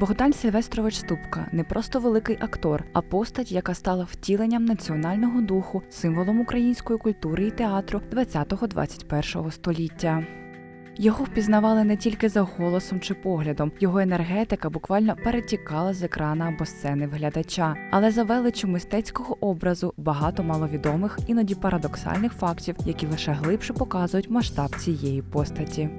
Богдан Сильвестрович Ступка не просто великий актор, а постать, яка стала втіленням національного духу, символом української культури і театру 20-21 століття. Його впізнавали не тільки за голосом чи поглядом, його енергетика буквально перетікала з екрана або сцени в глядача. Але за величу мистецького образу багато маловідомих, іноді парадоксальних фактів, які лише глибше показують масштаб цієї постаті.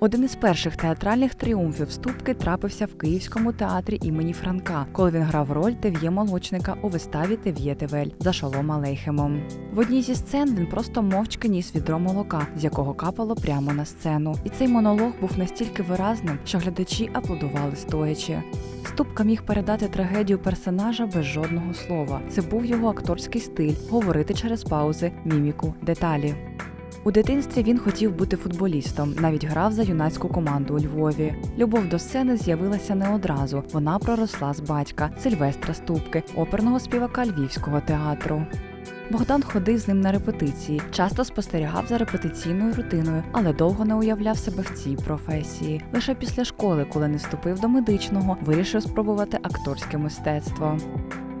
Один із перших театральних тріумфів ступки трапився в Київському театрі імені Франка, коли він грав роль Тев'є Молочника у виставі Тев'є Тевель за Шолом Алейхемом. В одній зі сцен він просто мовчки ніс відро молока, з якого капало прямо на сцену. І цей монолог був настільки виразним, що глядачі аплодували стоячи. Ступка міг передати трагедію персонажа без жодного слова. Це був його акторський стиль говорити через паузи, міміку, деталі. У дитинстві він хотів бути футболістом, навіть грав за юнацьку команду у Львові. Любов до сцени з'явилася не одразу. Вона проросла з батька Сильвестра Ступки, оперного співака Львівського театру. Богдан ходив з ним на репетиції, часто спостерігав за репетиційною рутиною, але довго не уявляв себе в цій професії. Лише після школи, коли не вступив до медичного, вирішив спробувати акторське мистецтво.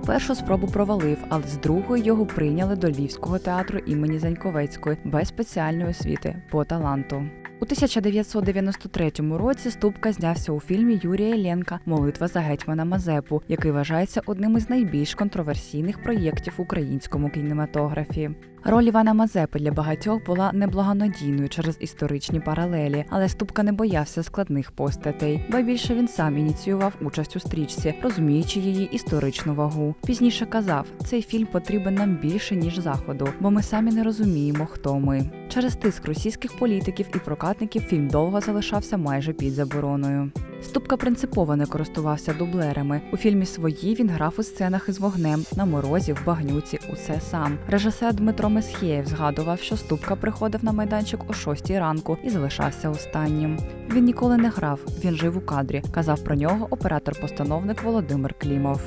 Першу спробу провалив, але з другої його прийняли до Львівського театру імені Заньковецької без спеціальної освіти по таланту. У 1993 році Ступка знявся у фільмі Юрія Єленка Молитва за гетьмана Мазепу, який вважається одним із найбільш контроверсійних проєктів в українському кінематографі. Роль Івана Мазепи для багатьох була неблагонадійною через історичні паралелі, але Ступка не боявся складних постатей, ба більше він сам ініціював участь у стрічці, розуміючи її історичну вагу. Пізніше казав, цей фільм потрібен нам більше ніж заходу, бо ми самі не розуміємо, хто ми. Через тиск російських політиків і прокатників фільм довго залишався майже під забороною. Ступка принципово не користувався дублерами. У фільмі свої він грав у сценах із вогнем на морозі, в багнюці, усе сам. Режисер Дмитро Месхєєв згадував, що Ступка приходив на майданчик о 6 ранку і залишався останнім. Він ніколи не грав, він жив у кадрі. Казав про нього оператор-постановник Володимир Клімов.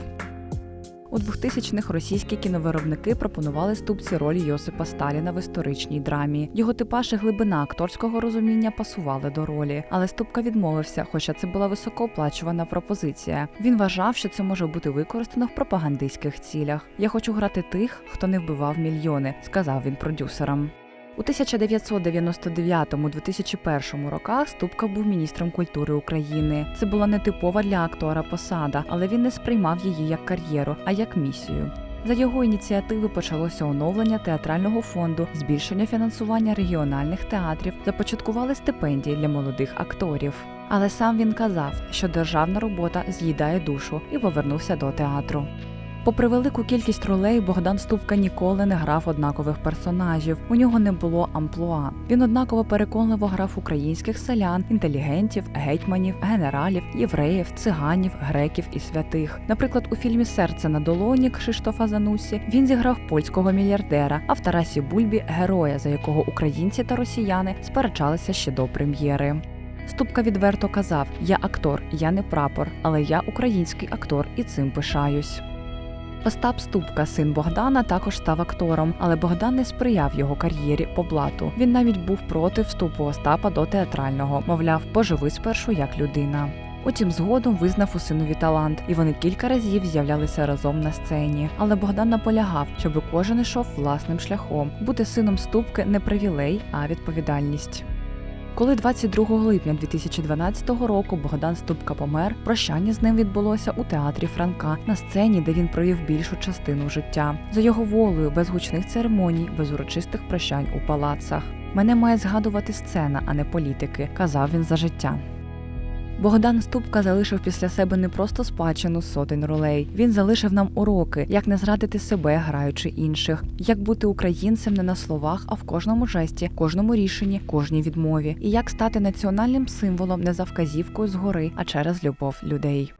У 2000-х російські кіновиробники пропонували ступці ролі Йосипа Сталіна в історичній драмі. Його типаж і глибина акторського розуміння пасували до ролі, але Ступка відмовився, хоча це була високооплачувана пропозиція. Він вважав, що це може бути використано в пропагандистських цілях. Я хочу грати тих, хто не вбивав мільйони, сказав він продюсерам. У 1999-2001 роках Ступка був міністром культури України. Це була нетипова для актора посада, але він не сприймав її як кар'єру, а як місію. За його ініціативи почалося оновлення театрального фонду, збільшення фінансування регіональних театрів, започаткували стипендії для молодих акторів. Але сам він казав, що державна робота з'їдає душу і повернувся до театру. Попри велику кількість ролей, Богдан Ступка ніколи не грав однакових персонажів. У нього не було амплуа. Він однаково переконливо грав українських селян, інтелігентів, гетьманів, генералів, євреїв, циганів, греків і святих. Наприклад, у фільмі Серце на долоні Кшиштофа Занусі він зіграв польського мільярдера, а в Тарасі Бульбі героя, за якого українці та росіяни сперечалися ще до прем'єри. Ступка відверто казав: Я актор, я не прапор, але я український актор і цим пишаюсь. Остап Ступка, син Богдана, також став актором, але Богдан не сприяв його кар'єрі по блату. Він навіть був проти вступу Остапа до театрального, мовляв, поживи спершу як людина. Утім, згодом визнав у синові талант, і вони кілька разів з'являлися разом на сцені. Але Богдан наполягав, щоб кожен йшов власним шляхом. Бути сином ступки не привілей, а відповідальність. Коли 22 липня 2012 року Богдан Ступка помер, прощання з ним відбулося у театрі Франка на сцені, де він провів більшу частину життя. За його волею, без гучних церемоній, без урочистих прощань у палацах. Мене має згадувати сцена, а не політики, казав він за життя. Богдан Ступка залишив після себе не просто спадщину сотень ролей. Він залишив нам уроки, як не зрадити себе, граючи інших, як бути українцем не на словах, а в кожному жесті, кожному рішенні, кожній відмові, і як стати національним символом не за вказівкою згори, а через любов людей.